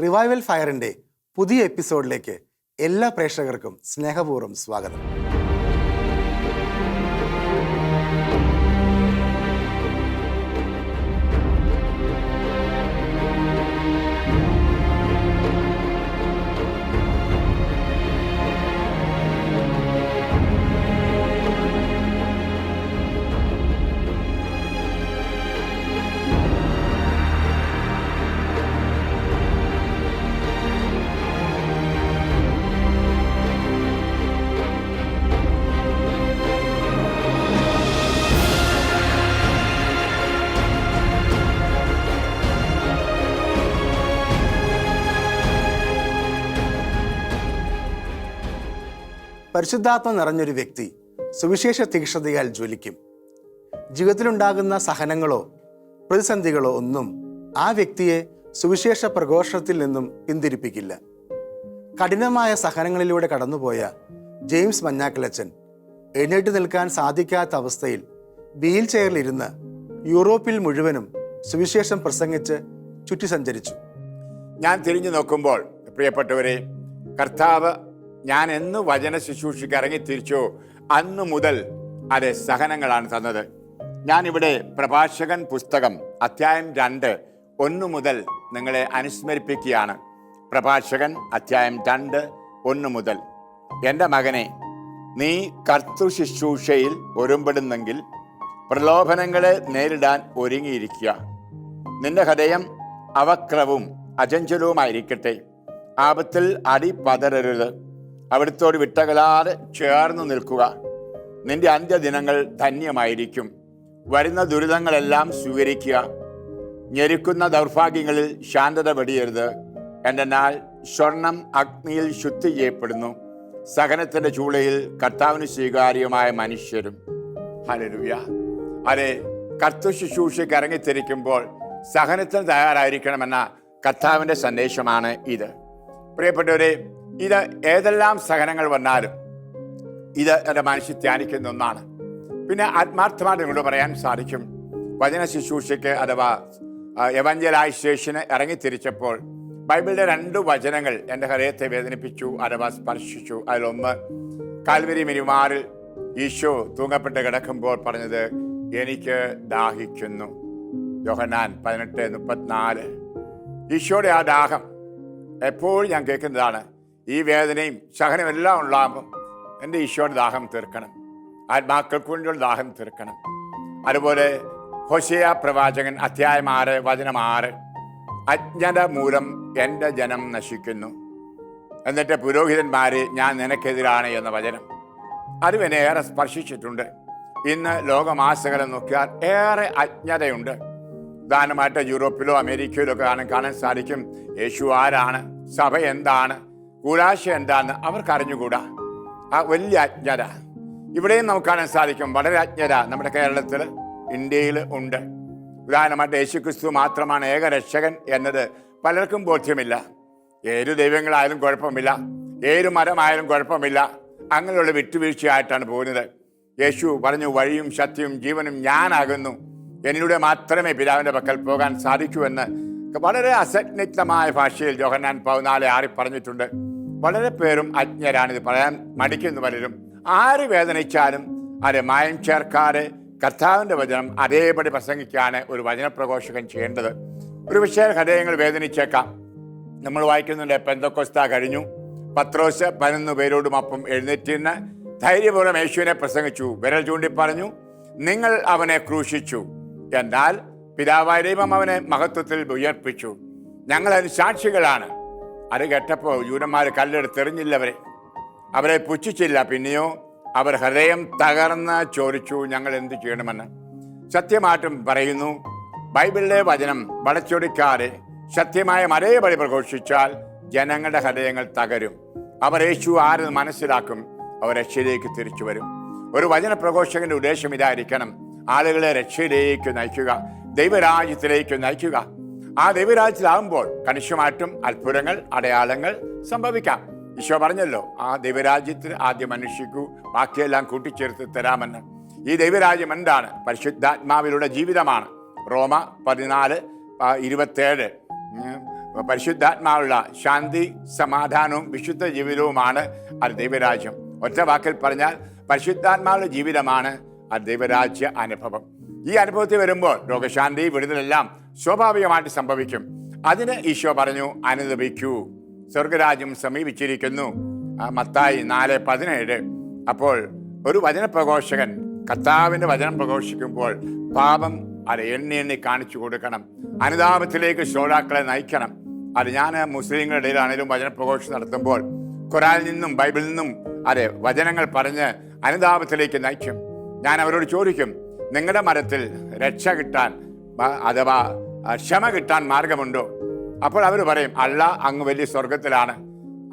Revival ഫയറിന്റെ പുതിയ എപ്പിസോഡിലേക്ക് എല്ലാ പ്രേക്ഷകർക്കും സ്നേഹപൂർവം സ്വാഗതം. പരിശുദ്ധാത്മ നിറഞ്ഞൊരു വ്യക്തി സുവിശേഷ തീക്ഷ്ണതയാൽ ജ്വലിക്കും. ജീവിതത്തിലുണ്ടാകുന്ന സഹനങ്ങളോ പ്രതിസന്ധികളോ ഒന്നും ആ വ്യക്തിയെ സുവിശേഷ പ്രഘോഷണത്തിൽ നിന്നും പിന്തിരിപ്പിക്കില്ല. കഠിനമായ സഹനങ്ങളിലൂടെ കടന്നുപോയ ജെയിംസ് മഞ്ഞാക്കലച്ചൻ എഴുന്നേറ്റ് നിൽക്കാൻ സാധിക്കാത്ത അവസ്ഥയിൽ വീൽ ചെയറിലിരുന്ന് യൂറോപ്പിൽ മുഴുവനും സുവിശേഷം പ്രസംഗിച്ച് ചുറ്റി സഞ്ചരിച്ചു ഞാൻ തിരിഞ്ഞു നോക്കുമ്പോൾ പ്രിയപ്പെട്ടവരെ കർത്താവ് ഞാൻ എന്ന് വചന ശുശ്രൂഷയ്ക്ക് ഇറങ്ങി തിരിച്ചോ അന്നു മുതൽ അത് സഹനങ്ങളാണ് തന്നത്. ഞാനിവിടെ പ്രഭാഷകൻ പുസ്തകം അധ്യായം രണ്ട് ഒന്ന് മുതൽ നിങ്ങളെ അനുസ്മരിപ്പിക്കുകയാണ്. പ്രഭാഷകൻ അധ്യായം രണ്ട് ഒന്ന് മുതൽ. എന്റെ മകനെ നീ കർത്തൃ ശുശ്രൂഷയിൽ ഒരുമ്പെടുന്നെങ്കിൽ പ്രലോഭനങ്ങളെ നേരിടാൻ ഒരുങ്ങിയിരിക്കുക. നിന്റെ ഹൃദയം അവക്രവും അചഞ്ചലവുമായിരിക്കട്ടെ. ആപത്തിൽ അടി പതരരുത് അവിടുത്തോട് വിട്ടകലാതെ ചേർന്ന് നിൽക്കുക. നിന്റെ അന്ത്യദിനങ്ങൾ ധന്യമായിരിക്കും. വരുന്ന ദുരിതങ്ങളെല്ലാം സ്വീകരിക്കുക. ഞെരുക്കുന്ന ദൗർഭാഗ്യങ്ങളിൽ ശാന്തത വെടിയരുത്. എന്നാൽ സ്വർണം അഗ്നിയിൽ ശുദ്ധി ചെയ്യപ്പെടുന്നു. സഹനത്തിന്റെ ചൂളയിൽ കർത്താവിന് സ്വീകാര്യമായ മനുഷ്യരും. ഹലരുവ്യ അതെ കർത്തു ശുശ്രൂഷയ്ക്ക് ഇറങ്ങിത്തിരിക്കുമ്പോൾ സഹനത്തിന് തയ്യാറായിരിക്കണമെന്ന കർത്താവിന്റെ സന്ദേശമാണ് ഇത്. പ്രിയപ്പെട്ടവരെ ഇത് ഏതെല്ലാം സഹനങ്ങൾ വന്നാലും ഇത് എന്റെ മനുഷ്യ ധ്യാനിക്കുന്ന ഒന്നാണ്. പിന്നെ ആത്മാർത്ഥമായിട്ട് നിങ്ങളോട് പറയാൻ സാധിക്കും. വചന ശുശ്രൂഷയ്ക്ക് അഥവാ എവഞ്ചലൈസേഷന് ഇറങ്ങിത്തിരിച്ചപ്പോൾ ബൈബിളിലെ രണ്ട് വചനങ്ങൾ എന്റെ ഹൃദയത്തെ വേദനിപ്പിച്ചു അഥവാ സ്പർശിച്ചു. അതിലൊന്ന് കാൽവരി മിനിമാറിൽ ഈശോ തൂങ്ങപ്പെട്ട് കിടക്കുമ്പോൾ പറഞ്ഞത് എനിക്ക് ദാഹിക്കുന്നു. യോഹന്നാൻ പതിനെട്ട് മുപ്പത്തിനാല്. ഈശോയുടെ ആ ദാഹം എപ്പോഴും ഞാൻ കേൾക്കുന്നതാണ്. ഈ വേദനയും സഹനവും എല്ലാം എന്റെ ഈശോയുടെ ദാഹം തീർക്കണം. ആത്മാക്കൾക്ക് വേണ്ടിയുള്ള ദാഹം തീർക്കണം. അതുപോലെ ഹൊസിയ പ്രവാചകൻ അധ്യായം ആറ് വചനം ആറ്. അജ്ഞത മൂലം എന്റെ ജനം നശിക്കുന്നു. എന്നിട്ട് പുരോഹിതന്മാരെ ഞാൻ നിനക്കെതിരാണ് എന്ന വചനം. എന്നെ ഏറെ സ്പർശിച്ചിട്ടുണ്ട്. ഇന്ന് ലോകമാസകളെ നോക്കിയാൽ ഏറെ അജ്ഞതയുണ്ട്. ഉദാഹരണമായിട്ട് യൂറോപ്പിലോ അമേരിക്കയിലോ ഒക്കെ കാണാൻ കാണാൻ സാധിക്കും. യേശു ആരാണ്? സഭ എന്താണ്? കൂരാശ എന്താന്ന് അവർക്ക് അറിഞ്ഞുകൂടാ ആ വലിയ അജ്ഞത ഇവിടെയും നമുക്ക് കാണാൻ സാധിക്കും വളരെ അജ്ഞത നമ്മുടെ കേരളത്തിൽ ഇന്ത്യയിൽ ഉണ്ട്. ഉദാഹരണമായിട്ട് യേശു ക്രിസ്തു മാത്രമാണ് ഏകരക്ഷകൻ എന്നത് പലർക്കും ബോധ്യമില്ല. ഏത് ദൈവങ്ങളായാലും കുഴപ്പമില്ല. ഏത് മരമായാലും കുഴപ്പമില്ല. അങ്ങനെയുള്ള വിട്ടുവീഴ്ചയായിട്ടാണ് പോകുന്നത്. യേശു പറഞ്ഞു വഴിയും ശക്തിയും ജീവനും ഞാനാകുന്നു. എന്നിലൂടെ മാത്രമേ പിതാവിന്റെ പക്കൽ പോകാൻ സാധിക്കൂ എന്ന് വളരെ അസജ്ഞിക്തമായ ഭാഷയിൽ ജോഹന്നാൻ പതിനാല് ആറി പറഞ്ഞിട്ടുണ്ട്. വളരെ പേരും അജ്ഞരാണ് ഇത് പറയാൻ മടിക്കുന്നു പലരും. ആര് വേദനിച്ചാലും അത് മായം ചേർക്കാതെ കർത്താവിന്റെ വചനം അതേപടി പ്രസംഗിക്കാണ് ഒരു വചനപ്രഘോഷകൻ ചെയ്യേണ്ടത്. ഒരു വിഷയ ഹൃദയങ്ങൾ വേദനിച്ചേക്കാം. നമ്മൾ വായിക്കുന്നുണ്ട് പെന്തക്കൊസ്ത കഴിഞ്ഞു. പത്രോസ് പതിനൊന്ന് പേരോടും അപ്പം എഴുന്നേറ്റിരുന്ന് ധൈര്യപൂർവം യേശുവിനെ പ്രസംഗിച്ചു വിരൽ ചൂണ്ടി പറഞ്ഞു നിങ്ങൾ അവനെ ക്രൂശിച്ചു. എന്നാൽ പിതാവായ ദൈവം അവനെ മഹത്വത്തിൽ ഉയർപ്പിച്ചു. ഞങ്ങൾ അതിന് സാക്ഷികളാണ്. അത് കേട്ടപ്പോൾ യൂരന്മാർ കല്ലെടുത്തെറിഞ്ഞില്ലവരെ അവരെ. പുച്ഛിച്ചില്ല. പിന്നെയോ അവർ ഹൃദയം തകർന്ന് ചോദിച്ചു ഞങ്ങൾ എന്ത് ചെയ്യണമെന്ന്? സത്യമായിട്ടും പറയുന്നു ബൈബിളിലെ വചനം വളച്ചൊടിക്കാതെ സത്യമായ മലയപടി പ്രഘോഷിച്ചാൽ ജനങ്ങളുടെ ഹൃദയങ്ങൾ തകരും. അവർ യേശു ആരെന്ന് മനസ്സിലാക്കും അവർ രക്ഷയിലേക്ക് തിരിച്ചു വരും. ഒരു വചന പ്രഘോഷകന്റെ ഉദ്ദേശം ഇതായിരിക്കണം. ആളുകളെ രക്ഷയിലേക്ക് നയിക്കുക. ദൈവരാജ്യത്തിലേക്ക് നയിക്കുക. ആ ദൈവരാജ്യത്തിലാകുമ്പോൾ കണിശമായിട്ടും അത്ഭുതങ്ങൾ അടയാളങ്ങൾ സംഭവിക്കാം. ഈശോ പറഞ്ഞല്ലോ ആ ദൈവരാജ്യത്തിൽ ആദ്യം അന്വേഷിക്കൂ ബാക്കിയെല്ലാം കൂട്ടിച്ചേർത്ത് തരാമെന്ന്. ഈ ദൈവരാജ്യം എന്താണ്? പരിശുദ്ധാത്മാവിലൂടെ ജീവിതമാണ്. റോമ പതിനാല് ഇരുപത്തേഴ്. പരിശുദ്ധാത്മാവുള്ള ശാന്തി സമാധാനവും വിശുദ്ധ ജീവിതവുമാണ് അത് ദൈവരാജ്യം. ഒറ്റ വാക്കിൽ പറഞ്ഞാൽ പരിശുദ്ധാത്മാവുള്ള ജീവിതമാണ് ആ ദൈവരാജ്യ അനുഭവം. ഈ അനുഭവത്തിൽ വരുമ്പോൾ രോഗശാന്തി വിടുതലെല്ലാം സ്വാഭാവികമായിട്ട് സംഭവിക്കും. അതിന് ഈശോ പറഞ്ഞു അനുദപിക്കൂ. സ്വർഗരാജ്യം സമീപിച്ചിരിക്കുന്നു. മത്തായി നാല് പതിനേഴ്. അപ്പോൾ ഒരു വചനപ്രഘോഷകൻ കർത്താവിന്റെ വചനം പ്രഘോഷിക്കുമ്പോൾ പാപം അത് എണ്ണി എണ്ണി കാണിച്ചു കൊടുക്കണം. അനുതാപത്തിലേക്ക് ശ്രോതാക്കളെ നയിക്കണം. അത് ഞാൻ മുസ്ലിങ്ങളുടെ ഇടയിലാണെങ്കിലും വചനപ്രഘോഷം നടത്തുമ്പോൾ ഖുറാനിൽ നിന്നും ബൈബിളിൽ നിന്നും അതെ വചനങ്ങൾ പറഞ്ഞ് അനുതാപത്തിലേക്ക് നയിക്കും. ഞാൻ അവരോട് ചോദിക്കും നിങ്ങളുടെ മരത്തിൽ രക്ഷ കിട്ടാൻ അഥവാ ക്ഷമ കിട്ടാൻ മാർഗമുണ്ടോ? അപ്പോൾ അവർ പറയും അല്ല അങ്ങ് വലിയ സ്വർഗത്തിലാണ്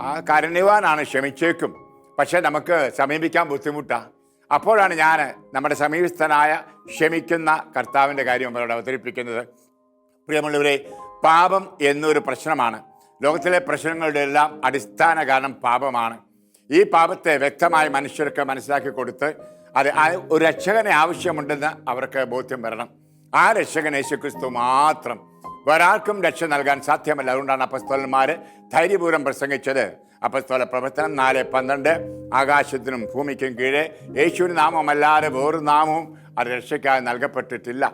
ആ കരുണിവാനാണ് ക്ഷമിച്ചേക്കും. പക്ഷേ നമുക്ക് സമീപിക്കാൻ ബുദ്ധിമുട്ടാണ് അപ്പോഴാണ് ഞാൻ നമ്മുടെ സമീപസ്ഥനായ ക്ഷമിക്കുന്ന കർത്താവിന്റെ കാര്യം അവരോട് അവതരിപ്പിക്കുന്നത്. പ്രിയമുള്ളവരെ പാപം എന്നൊരു പ്രശ്നമാണ്. ലോകത്തിലെ പ്രശ്നങ്ങളുടെ എല്ലാം അടിസ്ഥാന കാരണം പാപമാണ്. ഈ പാപത്തെ വ്യക്തമായി മനുഷ്യർക്ക് മനസ്സിലാക്കി കൊടുത്ത് അത് ഒരു രക്ഷകനെ ആവശ്യമുണ്ടെന്ന് അവർക്ക് ബോധ്യം വരണം. ആ രക്ഷകൻ യേശുക്രിസ്തു മാത്രം ഒരാൾക്കും രക്ഷ നൽകാൻ സാധ്യമല്ല. അതുകൊണ്ടാണ് അപ്പസ്തോലന്മാർ ധൈര്യപൂർവം പ്രസംഗിച്ചത്. അപ്പസ്തോല പ്രവർത്തനം നാല് പന്ത്രണ്ട് ആകാശത്തിനും ഭൂമിക്കും കീഴെ. യേശുവിന് നാമമല്ലാതെ വേറൊരു നാമവും അത് രക്ഷയ്ക്കായി നൽകപ്പെട്ടിട്ടില്ല.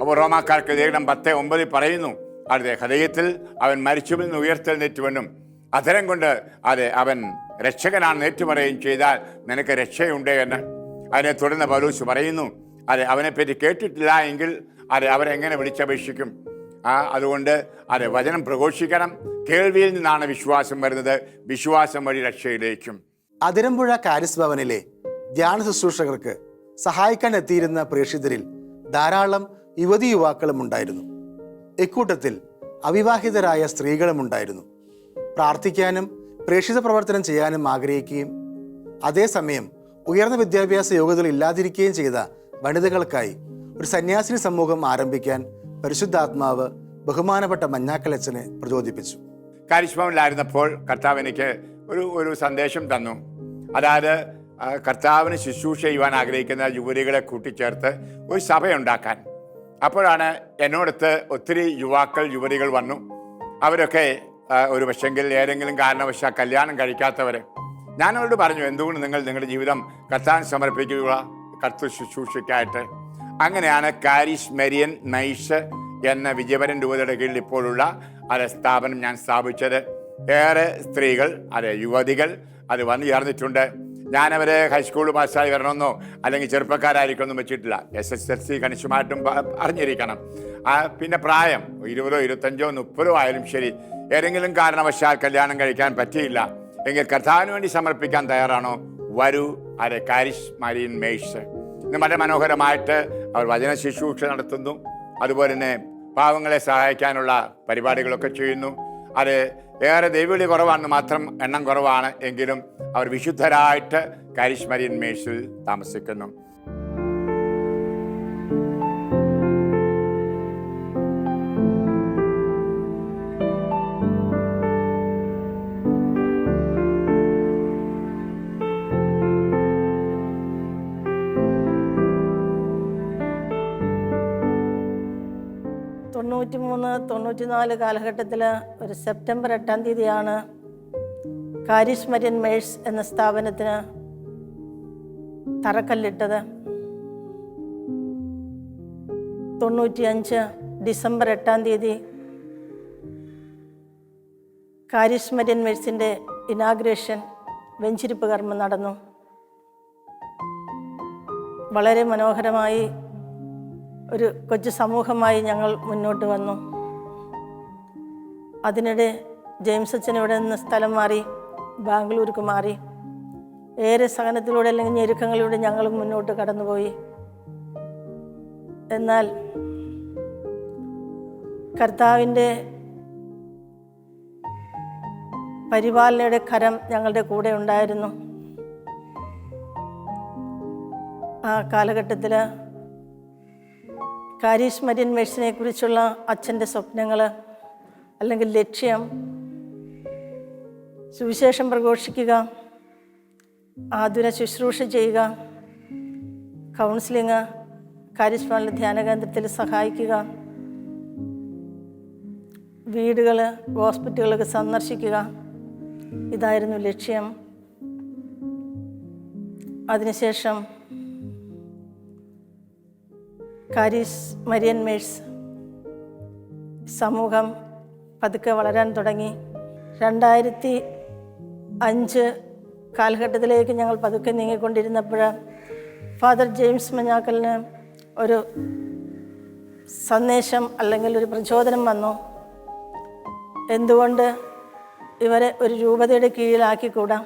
അപ്പോൾ റോമാക്കാർക്ക് ലേഖനം പത്ത് ഒമ്പതിൽ പറയുന്നു അതെ ഹൃദയത്തിൽ അവൻ മരിച്ചുവിൽ നിന്ന് ഉയർത്തെഴുന്നേറ്റുവെന്നും അധരം കൊണ്ട് അതെ അവൻ രക്ഷകനാണ് ഏറ്റുപറയുകയും ചെയ്താൽ നിനക്ക് രക്ഷയുണ്ട് എന്ന്. അതിനെ തുടർന്ന് പൗലൂസ് പറയുന്നു അതെ അവനെപ്പറ്റി കേട്ടിട്ടില്ല എങ്കിൽ അതെ അവരെങ്ങനെ വിളിച്ചപേക്ഷിക്കും? ആ അതുകൊണ്ട് അതെ വചനം പ്രഘോഷിക്കണം. കേൾവിയിൽ നിന്നാണ് വിശ്വാസം വരുന്നത്. വിശ്വാസം വഴി രക്ഷയിലേക്കും. അതിരമ്പുഴ കാരിസ് ഭവനിലെ ധ്യാന ശുശ്രൂഷകർക്ക് സഹായിക്കാൻ എത്തിയിരുന്ന പ്രേക്ഷിതരിൽ ധാരാളം യുവതി യുവാക്കളും ഉണ്ടായിരുന്നു. ഇക്കൂട്ടത്തിൽ അവിവാഹിതരായ സ്ത്രീകളും ഉണ്ടായിരുന്നു. പ്രാർത്ഥിക്കാനും പ്രേക്ഷിത പ്രവർത്തനം ചെയ്യാനും ആഗ്രഹിക്കുകയും അതേസമയം ഉയർന്ന വിദ്യാഭ്യാസ യോഗ്യതകൾ ഇല്ലാതിരിക്കുകയും ചെയ്ത വനിതകൾക്കായി ഒരു സന്യാസിനി സമൂഹം ആരംഭിക്കാൻ പരിശുദ്ധാത്മാവ് ബഹുമാനപ്പെട്ട മഞ്ഞാക്കലച്ചനെ പ്രചോദിപ്പിച്ചു. കാരിശ്മമിലായിരുന്നപ്പോൾ കർത്താവ് എനിക്ക് ഒരു ഒരു സന്ദേശം തന്നു. അതായത് കർത്താവിന് ശുശ്രൂഷ ചെയ്യുവാൻ ആഗ്രഹിക്കുന്ന യുവതികളെ കൂട്ടിച്ചേർത്ത് ഒരു സഭയുണ്ടാക്കാൻ. അപ്പോഴാണ് എന്നോടത്ത് ഒത്തിരി യുവാക്കൾ യുവതികൾ വന്നു. അവരൊക്കെ ഒരു പക്ഷെങ്കിൽ ഏതെങ്കിലും കാരണവശാൽ കല്യാണം കഴിക്കാത്തവർ ഞാൻ അവരോട് പറഞ്ഞു എന്തുകൊണ്ട് നിങ്ങൾ നിങ്ങളുടെ ജീവിതം കർത്താൻ സമർപ്പിക്കുക? കർത്തൃ ശുശ്രൂഷയ്ക്കായിട്ട്. അങ്ങനെയാണ് കാരിഷ് മെരിയൻ നൈഷ് എന്ന വിജയപരൻ രൂപതയുടെ കീഴിൽ ഇപ്പോഴുള്ള അത് സ്ഥാപനം ഞാൻ സ്ഥാപിച്ചത്. ഏറെ സ്ത്രീകൾ അതെ യുവതികൾ അത് വന്നു ചേർന്നിട്ടുണ്ട്. ഞാനവരെ ഹൈസ്കൂൾ പാസ്സായി വരണമെന്നോ അല്ലെങ്കിൽ ചെറുപ്പക്കാരായിരിക്കുമെന്നും വെച്ചിട്ടില്ല. എസ് എസ് എൽ സി കണിശമായിട്ടും അറിഞ്ഞിരിക്കണം. പിന്നെ പ്രായം ഇരുപതോ ഇരുപത്തഞ്ചോ മുപ്പതോ ആയാലും ശരി. ഏതെങ്കിലും കാരണവശാൽ കല്യാണം കഴിക്കാൻ പറ്റിയില്ല. എങ്കിൽ കർത്താവിന് വേണ്ടി സമർപ്പിക്കാൻ തയ്യാറാണോ? വരൂ അരെ കാരിഷ് മരീൻ മേഴ്സ് ഇന്ന് വളരെ മനോഹരമായിട്ട് അവർ വചന ശുശ്രൂഷ നടത്തുന്നു. അതുപോലെ തന്നെ പാവങ്ങളെ സഹായിക്കാനുള്ള പരിപാടികളൊക്കെ ചെയ്യുന്നു. അത് ഏറെ ദൈവവിളി കുറവാണെന്ന് മാത്രം എണ്ണം കുറവാണ് എങ്കിലും അവർ വിശുദ്ധരായിട്ട് കാരിഷ് മരീൻ മേഴ്സിൽ താമസിക്കുന്നു. തൊണ്ണൂറ്റി മൂന്ന് തൊണ്ണൂറ്റി നാല് കാലഘട്ടത്തിൽ ഒരു സെപ്റ്റംബർ എട്ടാം തീയതിയാണ് കാരിസ്മര്യൻ മേഴ്സ് എന്ന സ്ഥാപനത്തിന് തറക്കല്ലിട്ടത്. തൊണ്ണൂറ്റിയഞ്ച് ഡിസംബർ എട്ടാം തീയതി കാരിസ്മര്യൻ മേഴ്സിന്റെ ഇനാഗ്രേഷൻ വെഞ്ചിരിപ്പ് കർമ്മം നടന്നു. വളരെ മനോഹരമായി ഒരു കൊച്ചു സമൂഹമായി ഞങ്ങൾ മുന്നോട്ട് വന്നു. അതിനിടെ ജെയിംസ് അച്ഛൻ ഇവിടെ നിന്ന് സ്ഥലം മാറി ബാംഗ്ലൂർക്ക് മാറി. ഏറെ സഹനത്തിലൂടെ അല്ലെങ്കിൽ ഞെരുക്കങ്ങളിലൂടെ ഞങ്ങൾ മുന്നോട്ട് കടന്നുപോയി. എന്നാൽ കർത്താവിന്റെ പരിപാലനയുടെ കരം ഞങ്ങളുടെ കൂടെ ഉണ്ടായിരുന്നു. ആ കാലഘട്ടത്തിൽ കാരീഷ് മരിയൻ മേഴ്സിനെ കുറിച്ചുള്ള അച്ഛന്റെ സ്വപ്നങ്ങൾ അല്ലെങ്കിൽ ലക്ഷ്യം. സുവിശേഷം പ്രഘോഷിക്കുക. ആതുര ശുശ്രൂഷ ചെയ്യുക. കൗൺസിലിങ് കാരിഷ്മാലിന്റെ ധ്യാന കേന്ദ്രത്തിൽ സഹായിക്കുക. വീടുകൾ ഹോസ്പിറ്റലുകളൊക്കെ സന്ദർശിക്കുക. ഇതായിരുന്നു ലക്ഷ്യം. അതിനുശേഷം കാരീസ് മരിയൻ മേഴ്സ്. സമൂഹം പതുക്കെ വളരാൻ തുടങ്ങി. രണ്ടായിരത്തി അഞ്ച് കാലഘട്ടത്തിലേക്ക് ഞങ്ങൾ പതുക്കെ നീങ്ങിക്കൊണ്ടിരുന്നപ്പോൾ ഫാദർ ജെയിംസ് മഞ്ഞാക്കലിന് ഒരു സന്ദേശം അല്ലെങ്കിൽ ഒരു പ്രചോദനം വന്നു. എന്തുകൊണ്ട് ഇവരെ ഒരു രൂപതയുടെ കീഴിലാക്കിക്കൂടാ?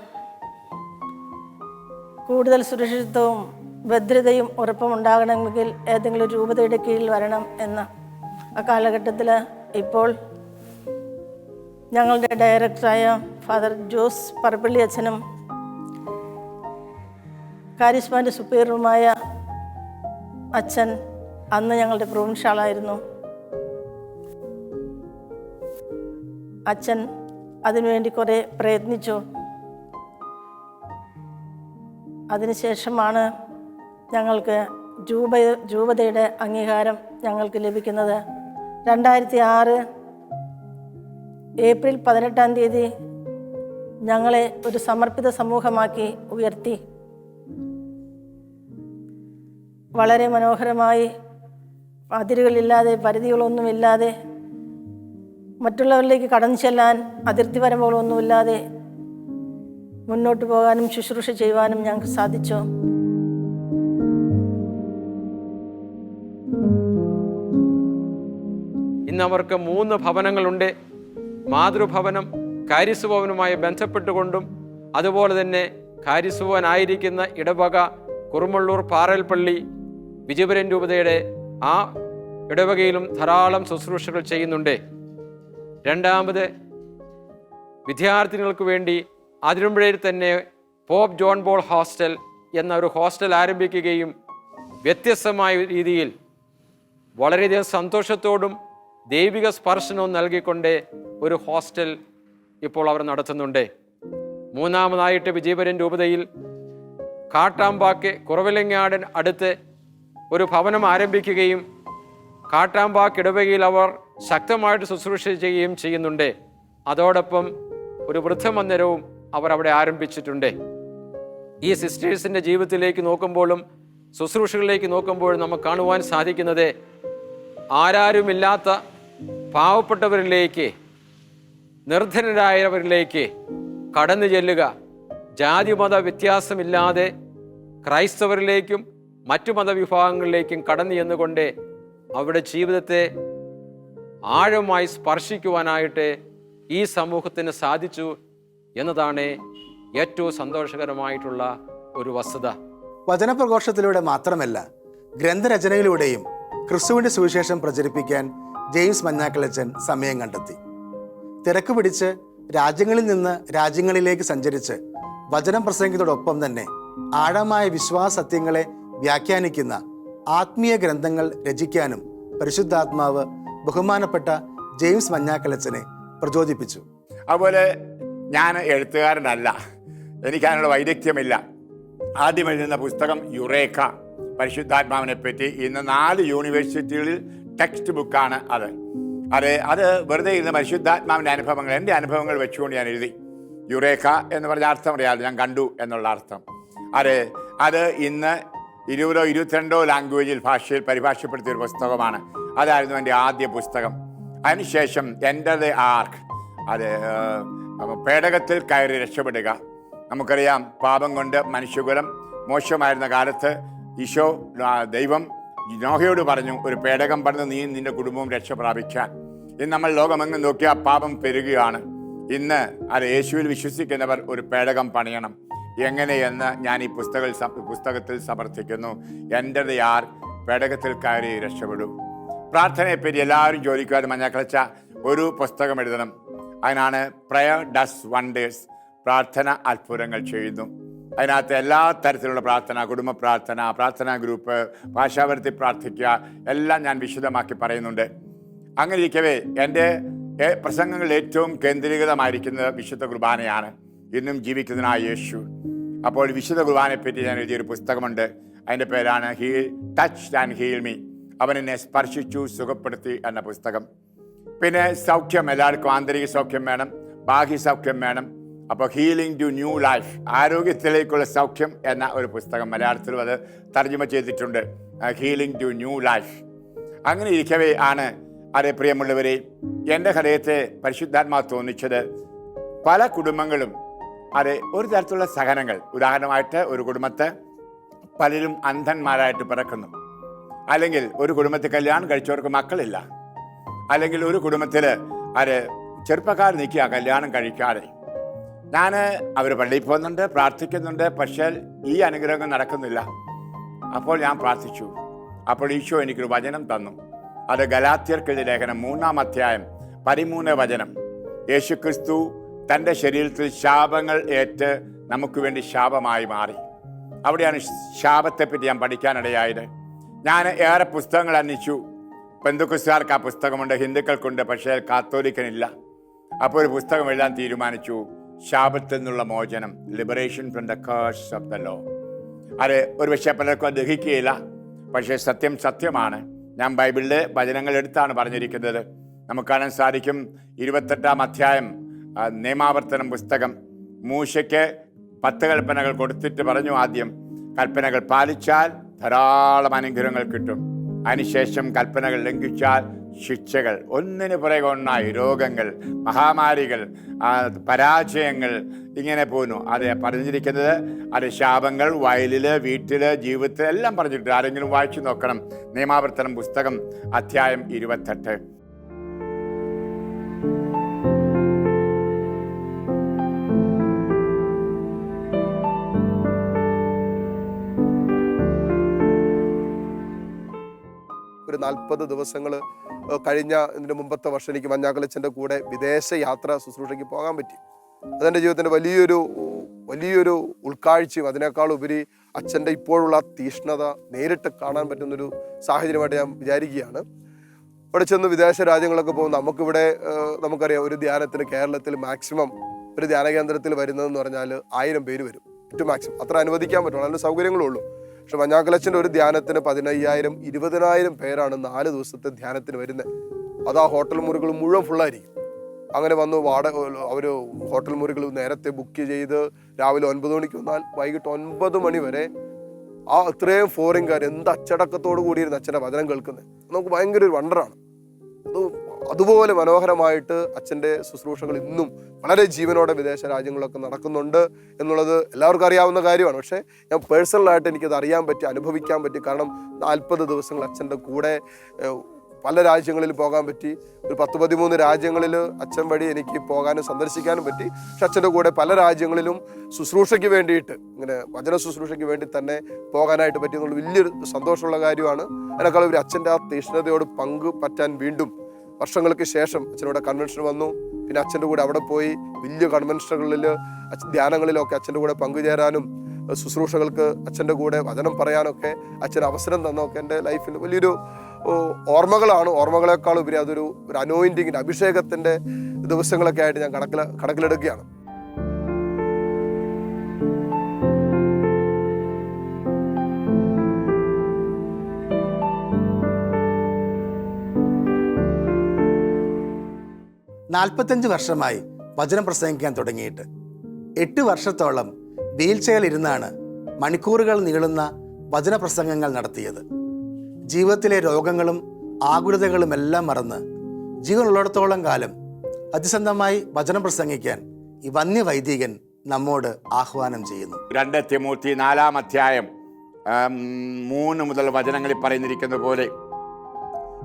കൂടുതൽ സുരക്ഷിതത്വവും ഭദ്രതയും ഉറപ്പും ഉണ്ടാകണമെങ്കിൽ ഏതെങ്കിലും രൂപതയുടെ കീഴിൽ വരണം എന്ന ആ കാലഘട്ടത്തിൽ ഇപ്പോൾ ഞങ്ങളുടെ ഡയറക്ടറായ ഫാദർ ജോസ് പറപ്പള്ളി അച്ഛനും കാരിസ്മാന്റെ സുപ്പീറിയറുമായ അച്ഛൻ അന്ന് ഞങ്ങളുടെ പ്രൂൺഷാളായിരുന്നു അച്ഛൻ അതിനുവേണ്ടി കുറേ പ്രയത്നിച്ചു. അതിനുശേഷമാണ് ഞങ്ങൾക്ക് രൂപ രൂപതയുടെ അംഗീകാരം ഞങ്ങൾക്ക് ലഭിക്കുന്നത് രണ്ടായിരത്തി ആറ് ഏപ്രിൽ പതിനെട്ടാം തീയതി ഞങ്ങളെ ഒരു സമർപ്പിത സമൂഹമാക്കി ഉയർത്തി. വളരെ മനോഹരമായി അതിരുകളില്ലാതെ പരിധികളൊന്നുമില്ലാതെ മറ്റുള്ളവരിലേക്ക് കടന്നു ചെല്ലാൻ അതിർത്തി വരമ്പുകളൊന്നുമില്ലാതെ മുന്നോട്ട് പോകാനും ശുശ്രൂഷ ചെയ്യുവാനും ഞങ്ങൾക്ക് സാധിച്ചു. ഇന്ന് അവർക്ക് മൂന്ന് ഭവനങ്ങളുണ്ട്. മാതൃഭവനം കാരിസുഭവനുമായി ബന്ധപ്പെട്ടുകൊണ്ടും അതുപോലെ തന്നെ കാരിസുഭവനായിരിക്കുന്ന ഇടവക കുറുമള്ളൂർ പാറൽപ്പള്ളി വിജയപുരൻ രൂപതയുടെ ആ ഇടവകയിലും ധാരാളം ശുശ്രൂഷകൾ ചെയ്യുന്നുണ്ട്. രണ്ടാമത് വിദ്യാർത്ഥികൾക്ക് വേണ്ടി അതിരുമ്പുഴയിൽ തന്നെ പോപ്പ് ജോൺ ബോൾ ഹോസ്റ്റൽ എന്ന ഒരു ഹോസ്റ്റൽ ആരംഭിക്കുകയും വ്യത്യസ്തമായ രീതിയിൽ വളരെയധികം സന്തോഷത്തോടും ദൈവിക സ്പർശനവും നൽകിക്കൊണ്ട് ഒരു ഹോസ്റ്റൽ ഇപ്പോൾ അവർ നടത്തുന്നുണ്ട്. മൂന്നാമതായിട്ട് വിജയപുരൻ രൂപതയിൽ കാട്ടാമ്പാക്ക് കുറവിലങ്ങാടൻ അടുത്ത് ഒരു ഭവനം ആരംഭിക്കുകയും കാട്ടാമ്പാക്ക് ഇടവകയിൽ അവർ ശക്തമായിട്ട് ശുശ്രൂഷ ചെയ്യുകയും ചെയ്യുന്നുണ്ട്. അതോടൊപ്പം ഒരു വൃദ്ധമന്ദിരവും അവർ അവിടെ ആരംഭിച്ചിട്ടുണ്ട്. ഈ സിസ്റ്റേഴ്സിന്റെ ജീവിതത്തിലേക്ക് നോക്കുമ്പോഴും ശുശ്രൂഷകളിലേക്ക് നോക്കുമ്പോഴും നമുക്ക് കാണുവാൻ സാധിക്കുന്നത് ആരാരുമില്ലാത്ത പാവപ്പെട്ടവരിലേക്ക് നിർധനരായവരിലേക്ക് കടന്നു ചെല്ലുക. ജാതിമത വ്യത്യാസമില്ലാതെ ക്രൈസ്തവരിലേക്കും മറ്റു മതവിഭാഗങ്ങളിലേക്കും കടന്നു ചെന്നുകൊണ്ട് അവരുടെ ജീവിതത്തെ ആഴമായി സ്പർശിക്കുവാനായിട്ട് ഈ സമൂഹത്തിന് സാധിച്ചു എന്നതാണ് ഏറ്റവും സന്തോഷകരമായിട്ടുള്ള ഒരു വസ്തുത. വചനപ്രഘോഷത്തിലൂടെ മാത്രമല്ല ഗ്രന്ഥരചനയിലൂടെയും ക്രിസ്തുവിന്റെ സുവിശേഷം പ്രചരിപ്പിക്കാൻ ജെയിംസ് മഞ്ഞാക്കളച്ചൻ സമയം കണ്ടെത്തി. തിരക്ക് പിടിച്ച് രാജ്യങ്ങളിൽ നിന്ന് രാജ്യങ്ങളിലേക്ക് സഞ്ചരിച്ച് വചനം പ്രസംഗിക്കുന്നതോടൊപ്പം തന്നെ ആഴമായ വിശ്വാസ സത്യങ്ങളെ വ്യാഖ്യാനിക്കുന്ന ആത്മീയ ഗ്രന്ഥങ്ങൾ രചിക്കാനും പരിശുദ്ധാത്മാവ് ബഹുമാനപ്പെട്ട ജെയിംസ് മഞ്ഞാക്കലച്ചനെ പ്രചോദിപ്പിച്ചു. അതുപോലെ ഞാൻ എഴുത്തുകാരനല്ല. എനിക്കതിനുള്ള വൈദഗ്ധ്യമില്ല. ആദ്യം എഴുതുന്ന പുസ്തകം യുറേക്ക പരിശുദ്ധാത്മാവിനെ പറ്റി ഇന്ന് നാല് യൂണിവേഴ്സിറ്റികളിൽ ടെക്സ്റ്റ് ബുക്കാണ് അത്. അത് അത് വെറുതെ ഇരുന്ന് പരിശുദ്ധാത്മാവിന്റെ അനുഭവങ്ങൾ എന്റെ അനുഭവങ്ങൾ വെച്ചുകൊണ്ട് ഞാൻ എഴുതി. യുറേഖ എന്ന് പറഞ്ഞ അർത്ഥം അറിയാതെ ഞാൻ കണ്ടു എന്നുള്ള അർത്ഥം. അത് അത് ഇന്ന് ഇരുപതോ ഇരുപത്തിരണ്ടോ ലാംഗ്വേജിൽ ഭാഷയിൽ പരിഭാഷപ്പെടുത്തിയ ഒരു പുസ്തകമാണ്. അതായിരുന്നു എന്റെ ആദ്യ പുസ്തകം. അതിനുശേഷം എന്റെ ദ ആർക്ക്? അത് പേടകത്തിൽ കയറി രക്ഷപ്പെടുക. നമുക്കറിയാം പാപം കൊണ്ട് മനുഷ്യകുലം മോശമായിരുന്ന കാലത്ത് ഈശോ ദൈവം നോഹയോട് പറഞ്ഞു ഒരു പേടകം പറഞ്ഞ് നീ നിന്റെ കുടുംബവും രക്ഷ പ്രാപിക്കാൻ ഇന്ന് നമ്മൾ ലോകമെങ്ങും നോക്കിയാൽ പാപം പെരുകയാണ് ഇന്ന് അത് യേശുവിൽ വിശ്വസിക്കുന്നവർ ഒരു പേടകം പണിയണം. എങ്ങനെയെന്ന് ഞാൻ ഈ പുസ്തക പുസ്തകത്തിൽ സമർത്ഥിക്കുന്നു. എന്റെ ആർ പേടകത്തിൽ കയറി രക്ഷപ്പെടും. പ്രാർത്ഥനയെപ്പറ്റി എല്ലാവരും ജോലിക്കാർ മഞ്ഞക്കളച്ച ഒരു പുസ്തകം എഴുതണം. അതിനാണ് പ്രയർ ഡസ് വണ്ടേഴ്സ് പ്രാർത്ഥന അത്ഭുതങ്ങൾ ചെയ്യുന്നു. അതിനകത്ത് എല്ലാ തരത്തിലുള്ള പ്രാർത്ഥന കുടുംബ പ്രാർത്ഥന പ്രാർത്ഥനാ ഗ്രൂപ്പ് ഭാഷാവരത്തിൽ പ്രാർത്ഥിക്കുക എല്ലാം ഞാൻ വിശദമാക്കി പറയുന്നുണ്ട്. അങ്ങനെ ഇരിക്കവേ എന്റെ പ്രസംഗങ്ങൾ ഏറ്റവും കേന്ദ്രീകൃതമായിരിക്കുന്നത് വിശുദ്ധ കുർബാനയാണ് ഇന്നും ജീവിക്കുന്നതിനായ യേശു. അപ്പോൾ വിശുദ്ധ കുർബാനയെപ്പറ്റി ഞാൻ എഴുതിയൊരു പുസ്തകമുണ്ട്. അതിന്റെ പേരാണ് he touch and heal me. അവൻ എന്നെ സ്പർശിച്ചു സുഖപ്പെടുത്തി എന്ന പുസ്തകം. പിന്നെ സൗഖ്യം എല്ലാവർക്കും ആന്തരിക സൗഖ്യം വേണം ബാഹ്യ സൗഖ്യം വേണം. അപ്പോൾ ഹീലിംഗ് ടു ന്യൂ ലൈഫ് ആരോഗ്യത്തിലേക്കുള്ള സൗഖ്യം എന്ന ഒരു പുസ്തകം മലയാളത്തിലും അത് തർജമ ചെയ്തിട്ടുണ്ട്. ഹീലിംഗ് ടു ന്യൂ ലൈഫ് അങ്ങനെ ഇരിക്കവേ ആണ്. അതെ പ്രിയമുള്ളവരെ എന്റെ ഹൃദയത്തെ പരിശുദ്ധാത്മാ തോന്നിച്ചത് പല കുടുംബങ്ങളും അതെ ഒരു തരത്തിലുള്ള സഹനങ്ങൾ. ഉദാഹരണമായിട്ട് ഒരു കുടുംബത്തെ പലരും അന്ധന്മാരായിട്ട് പിറക്കുന്നു. അല്ലെങ്കിൽ ഒരു കുടുംബത്തിൽ കല്യാണം കഴിച്ചവർക്ക് മക്കളില്ല. അല്ലെങ്കിൽ ഒരു കുടുംബത്തിൽ അത് ചെറുപ്പക്കാർ നിൽക്കുക കല്യാണം കഴിക്കാതെ. ഞാൻ അവർ പള്ളിയിൽ പോകുന്നുണ്ട് പ്രാർത്ഥിക്കുന്നുണ്ട് പക്ഷേ ഈ അനുഗ്രഹം നടക്കുന്നില്ല. അപ്പോൾ ഞാൻ പ്രാർത്ഥിച്ചു. അപ്പോൾ ഈശോ എനിക്കൊരു വചനം തന്നു. അത് ഗലാത്യർക്കെഴുതിയ ലേഖനം മൂന്നാം അധ്യായം പതിമൂന്ന് വചനം. യേശു ക്രിസ്തു തന്റെ ശരീരത്തിൽ ശാപങ്ങൾ ഏറ്റ് നമുക്ക് വേണ്ടി ശാപമായി മാറി. അവിടെയാണ് ശാപത്തെപ്പറ്റി ഞാൻ പഠിക്കാനിടയായത്. ഞാൻ ഏറെ പുസ്തകങ്ങൾ അന്വേഷിച്ചു. ബന്ധുക്രിസ്തുകാർക്ക് ആ പുസ്തകമുണ്ട് ഹിന്ദുക്കൾക്കുണ്ട് പക്ഷേ കാത്തോലിക്കനില്ല. അപ്പോൾ ഒരു പുസ്തകം എഴുതാൻ തീരുമാനിച്ചു. ശാപത്തിൽ നിന്നുള്ള മോചനം liberation from the curse of the law അത് ഒരു പക്ഷേ പലർക്കും ദഹിക്കുകയില്ല. പക്ഷേ സത്യം സത്യമാണ്. ഞാൻ ബൈബിളിലെ വചനങ്ങൾ എടുത്താണ് പറഞ്ഞിരിക്കുന്നത്. നമുക്ക് കാണാൻ സാധിക്കും ഇരുപത്തെട്ടാം അധ്യായം നിയമാവർത്തനം പുസ്തകം. മൂശയ്ക്ക് പത്ത് കൽപ്പനകൾ കൊടുത്തിട്ട് പറഞ്ഞു ആദ്യം കൽപ്പനകൾ പാലിച്ചാൽ ധാരാളം അനുഗ്രഹങ്ങൾ കിട്ടും. അതിനുശേഷം കൽപ്പനകൾ ലംഘിച്ചാൽ ശിക്ഷകൾ ഒന്നിനു പുറകെ ഒന്നായി രോഗങ്ങൾ മഹാമാരികൾ പരാജയങ്ങൾ ഇങ്ങനെ പോന്നു. അത് പറഞ്ഞിരിക്കുന്നത് അത് ശാപങ്ങൾ വയലിൽ വീട്ടിൽ ജീവിതത്തിൽ എല്ലാം പറഞ്ഞിട്ടുണ്ട്. ആരെങ്കിലും വായിച്ചു നോക്കണം. നിയമാവർത്തനം പുസ്തകം അധ്യായം ഇരുപത്തെട്ട്. ഒരു നാൽപ്പത് ദിവസങ്ങൾ കഴിഞ്ഞ ഇതിന് മുമ്പത്തെ വർഷം എനിക്ക് മഞ്ഞാക്കളിച്ചന്റെ കൂടെ വിദേശ യാത്ര ശുശ്രൂഷയ്ക്ക് പോകാൻ പറ്റി. അതെന്റെ ജീവിതത്തിന്റെ വലിയൊരു വലിയൊരു ഉൾക്കാഴ്ചയും അതിനേക്കാൾ ഉപരി അച്ഛന്റെ ഇപ്പോഴുള്ള തീഷ്ണത നേരിട്ട് കാണാൻ പറ്റുന്നൊരു സാഹചര്യമായിട്ട് ഞാൻ വിചാരിക്കുകയാണ്. അവിടെ ചെന്ന് വിദേശ രാജ്യങ്ങളൊക്കെ പോകുമ്പോൾ നമുക്കിവിടെ നമുക്കറിയാം ഒരു ധ്യാനത്തിന് കേരളത്തിൽ മാക്സിമം ഒരു ധ്യാന കേന്ദ്രത്തിൽ വരുന്നതെന്ന് പറഞ്ഞാൽ ആയിരം പേര് വരും. ഏറ്റവും മാക്സിമം. അത്ര അനുവദിക്കാൻ പറ്റുള്ളൂ. അതിന്റെ സൗകര്യങ്ങളും ഉള്ളൂ. പക്ഷെ മഞ്ഞാക്കലച്ചന്റെ ഒരു ധ്യാനത്തിന് പതിനയ്യായിരം ഇരുപതിനായിരം പേരാണ് നാല് ദിവസത്തെ ധ്യാനത്തിന് വരുന്നത് അത് ആ ഹോട്ടൽ മുറികൾ മുഴുവൻ ഫുള്ളായിരിക്കും അങ്ങനെ വന്നു വാട അവർ ഹോട്ടൽ മുറികൾ നേരത്തെ ബുക്ക് ചെയ്ത് രാവിലെ ഒൻപത് മണിക്ക് വന്നാൽ വൈകിട്ട് ഒൻപത് മണി വരെ ആ അത്രയും ഫോറിൻകാർ എന്ത് അച്ചടക്കത്തോട് കൂടിയിരുന്ന അച്ഛന്റെ വചനം കേൾക്കുന്നത് നമുക്ക് ഭയങ്കര ഒരു വണ്ടറാണ് അത് അതുപോലെ മനോഹരമായിട്ട് അച്ഛന്റെ ശുശ്രൂഷകൾ ഇന്നും വളരെ ജീവനോടെ വിദേശ രാജ്യങ്ങളിലൊക്കെ നടക്കുന്നുണ്ട് എന്നുള്ളത് എല്ലാവർക്കും അറിയാവുന്ന കാര്യമാണ്. പക്ഷേ ഞാൻ പേഴ്സണലായിട്ട് എനിക്കത് അറിയാൻ പറ്റി അനുഭവിക്കാൻ പറ്റി. കാരണം നാൽപ്പത് ദിവസങ്ങൾ അച്ഛന്റെ കൂടെ പല രാജ്യങ്ങളിൽ പോകാൻ പറ്റി. ഒരു പത്ത് പതിമൂന്ന് രാജ്യങ്ങളിൽ അച്ഛൻ വഴി എനിക്ക് പോകാനും സന്ദർശിക്കാനും പറ്റി. പക്ഷെ അച്ഛന്റെ കൂടെ പല രാജ്യങ്ങളിലും ശുശ്രൂഷയ്ക്ക് വേണ്ടിയിട്ട് ഇങ്ങനെ വചന ശുശ്രൂഷയ്ക്ക് വേണ്ടി തന്നെ പോകാനായിട്ട് പറ്റിയെന്നുള്ള വലിയൊരു സന്തോഷമുള്ള കാര്യമാണ്. അതിനേക്കാൾ ഒരു അച്ഛന്റെ ആ തീഷ്ണതയോട് പങ്കു പറ്റാൻ വീണ്ടും വർഷങ്ങൾക്ക് ശേഷം അച്ഛനോട് കൺവെൻഷൻ വന്നു. പിന്നെ അച്ഛന്റെ കൂടെ അവിടെ പോയി വലിയ കൺവെൻഷനുകളിൽ ധ്യാനങ്ങളിലൊക്കെ അച്ഛന്റെ കൂടെ പങ്കുചേരാനും ശുശ്രൂഷകൾക്ക് അച്ഛന്റെ കൂടെ വചനം പറയാനൊക്കെ അച്ഛൻ അവസരം തന്നൊക്കെ എന്റെ ലൈഫിൽ വലിയൊരു ഓർമ്മകളാണ്. ഓർമ്മകളെക്കാൾ ഉപരി അതൊരു ഒരു അനോയിന്റിങ്ങിന്റെ അഭിഷേകത്തിന്റെ ദിവസങ്ങളൊക്കെ ആയിട്ട് ഞാൻ കണക്കിൽ കണക്കിലെടുക്കുകയാണ്. നാൽപ്പത്തഞ്ച് വർഷമായി വചനം പ്രസംഗിക്കാൻ തുടങ്ങിയിട്ട്. എട്ട് വർഷത്തോളം വീൽ ചെയറിൽ ഇരുന്നാണ് മണിക്കൂറുകൾ നീളുന്ന വചന പ്രസംഗങ്ങൾ നടത്തിയത്. ജീവിതത്തിലെ രോഗങ്ങളും ആകുലതകളും എല്ലാം മറന്ന് ജീവനുള്ളിടത്തോളം കാലം അതിസന്ധമായി വചനം പ്രസംഗിക്കാൻ ഈ വന്യവൈദികൻ നമ്മോട് ആഹ്വാനം ചെയ്യുന്നു. രണ്ട് തിമൂത്തി നാലാം അധ്യായം മൂന്ന് മുതൽ വചനങ്ങളിൽ പറയുന്നിരിക്കുന്ന പോലെ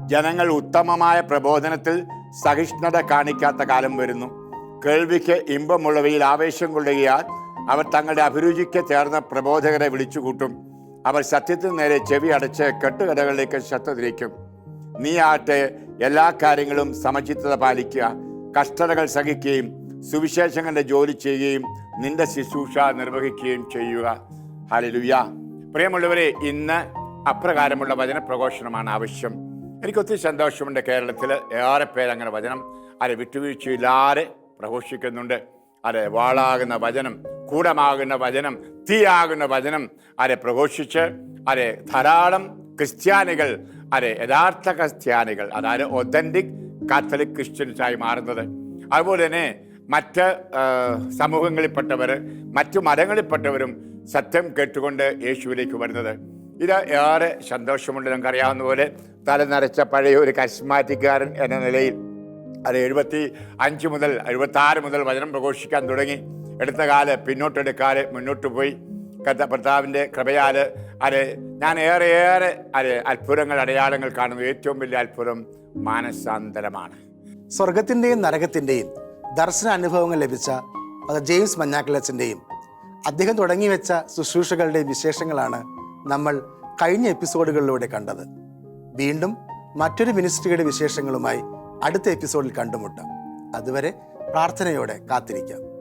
ജനങ്ങൾ ഉത്തമമായ പ്രബോധനത്തിൽ സഹിഷ്ണുത കാണിക്കാത്ത കാലം വരുന്നു. കേൾവിക്ക് ഇമ്പമുള്ളവയിൽ ആവേശം കൊള്ളുകയാൽ അവർ തങ്ങളുടെ അഭിരുചിക്ക് ചേർന്ന പ്രബോധകരെ വിളിച്ചുകൂട്ടും. അവർ സത്യത്തിന് നേരെ ചെവി അടച്ച് കെട്ടുകഥകളിലേക്ക് ശ്രദ്ധ തിരിക്കും നീ ആട്ടെ എല്ലാ കാര്യങ്ങളും സമചിത്തത പാലിക്കുക. കഷ്ടതകൾ സഹിക്കുകയും സുവിശേഷങ്ങളുടെ ജോലി ചെയ്യുകയും നിന്റെ ശുശ്രൂഷ നിർവഹിക്കുകയും ചെയ്യുക. ഹല്ലേലൂയ. പ്രിയമുള്ളവരെ ഇന്ന് അപ്രകാരമുള്ള വചന പ്രഘോഷണമാണ് ആവശ്യം. എനിക്ക് ഒത്തിരി സന്തോഷമുണ്ട് കേരളത്തിൽ. ഏറെ പേര് അങ്ങനെ വചനം അത് വിട്ടുവീഴ്ചയില്ലാതെ പ്രഘോഷിക്കുന്നുണ്ട്. അത് വാളാകുന്ന വചനം കൂടമാകുന്ന വചനം തീയാകുന്ന വചനം അത് പ്രഘോഷിച്ച് അത് ധാരാളം ക്രിസ്ത്യാനികൾ അത് യഥാർത്ഥ ക്രിസ്ത്യാനികൾ അതായത് ഒതന്റിക് കാത്തലിക് ക്രിസ്ത്യൻസായി മാറുന്നത്. അതുപോലെ തന്നെ മറ്റ് സമൂഹങ്ങളിൽപ്പെട്ടവർ മറ്റു മതങ്ങളിൽപ്പെട്ടവരും സത്യം കേട്ടുകൊണ്ട് യേശുവിലേക്ക് വരുന്നത്. ഇത് ഏറെ സന്തോഷമുണ്ട്. നമുക്കറിയാവുന്ന പോലെ തല നിറച്ച പഴയ ഒരു കസ്മാറ്റിക്കാരൻ എന്ന നിലയിൽ അത് എഴുപത്തി അഞ്ച് മുതൽ എഴുപത്തി ആറ് മുതൽ വചനം പ്രഘോഷിക്കാൻ തുടങ്ങി. എടുത്ത കാൽ പിന്നോട്ടെടുക്കാതെ മുന്നോട്ട് പോയി. കത്ത ഭർത്താവിന്റെ കൃപയാൽ അത് ഞാൻ ഏറെ ഏറെ അത് അത്ഭുതങ്ങൾ അടയാളങ്ങൾ കാണുന്നു. ഏറ്റവും വലിയ അത്ഭുതം മാനസാന്തരമാണ്. സ്വർഗത്തിന്റെയും നരകത്തിന്റെയും ദർശന അനുഭവങ്ങൾ ലഭിച്ച അത് ജെയിംസ് മഞ്ഞാക്കലച്ചന്റെയും അദ്ദേഹം തുടങ്ങി വെച്ച ശുശ്രൂഷകളുടെയും വിശേഷങ്ങളാണ് നമ്മൾ കഴിഞ്ഞ എപ്പിസോഡുകളിലൂടെ കണ്ടത്. വീണ്ടും മറ്റൊരു മിനിസ്ട്രിയുടെ വിശേഷങ്ങളുമായി അടുത്ത എപ്പിസോഡിൽ കണ്ടുമുട്ടാം. അതുവരെ പ്രാർത്ഥനയോടെ കാത്തിരിക്കാം.